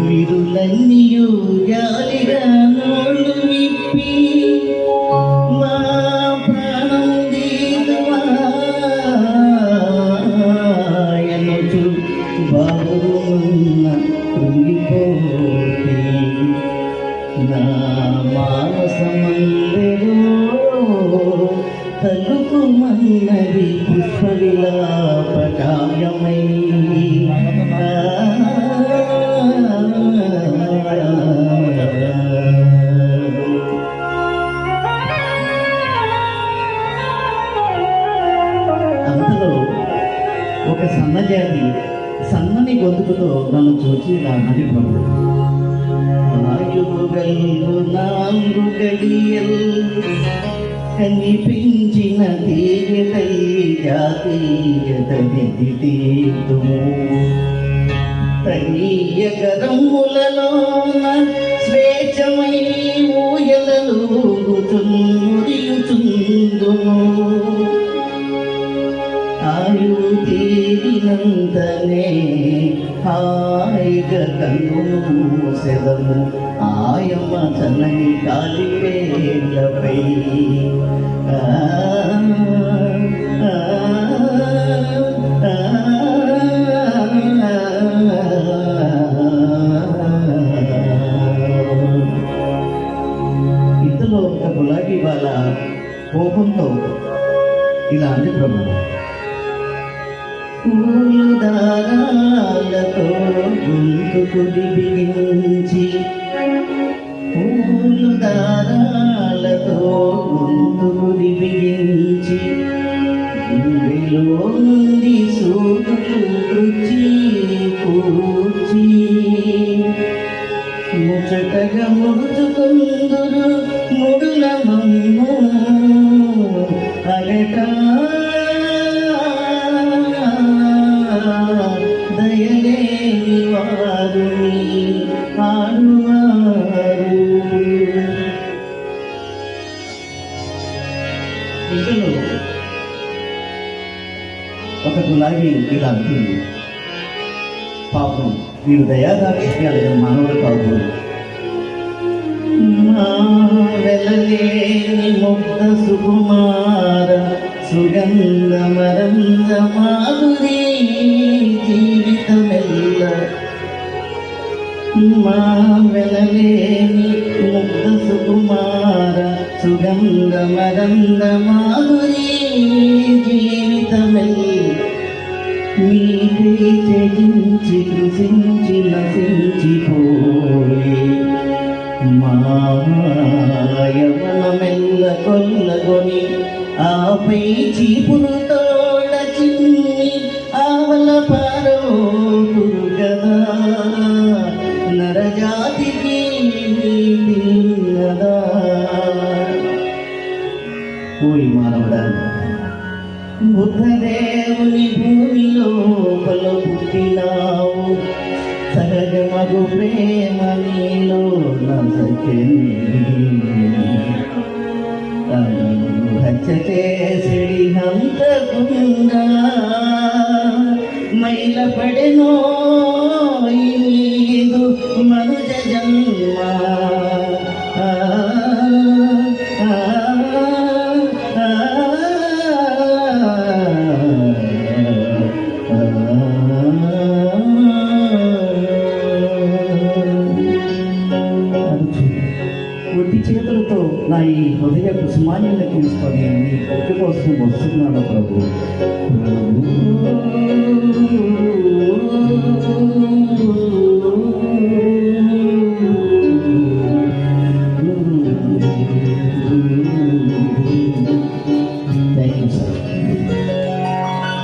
విరులన్నీయు గాలిగా నోళ్ళు విప్పి మా ప్రాణం దీనవాయనుచు బాగున్న కృంగిపోతే నా తలుపు మన్నది పుష్ప విలాపకాయమై అంతలో ఒక సన్నజాతి సన్నని గొంతుకుతో నన్ను చూచి నా అన్నది ప్రభు ఆయుగల్లు గడియల్ తీగటై జాతీయతని తీర్తుము తనీయ గరములలోన స్వేచ్ఛమై ఊయలలు ముడియుచుందును ఆయు తీరినంతనే హాయిగా కన్ను సెదము ఆయమ్మ చన్నని కాలివేలపై కోపంతో ఇలా అంటే ప్రభు పూలు దారాలతో గొంతుకు బిగించి పూలు దారాలతో గొంతుకు బిగించి గుండెలో సూటుకు కూర్చి కూర్చి ముచ్చటగా వారు ఆడువారు ఇందులో ఒక గులాబీ ఇలా అంటుంది పాపం వీరు దయాదాక్షిణ్యాలు మానవులు కాదు మా వెలలేని ముగ్ధ సుకుమార సుగంధ మరంద మాధురి మా వెలలేని ముగ్ధ సుకుమార సుగంధ మరంద మాధురి జీవితమై నీవే త్యజించి కృషించి నశించిపోయి మాయవనమెల్ల కొల్లగొని ఆపై చీపురు నరజాతికి ఓయ్ మానవుడా బుద్ధదేవుని భూమి లోపల పుట్టినావు. సహజమగు ప్రేమ నీలో నసకెని హత్య చేసిడి హంతకుండా మైల పడెనో Ay, hijo, dile a Dios, mállenme quien está bien, vos?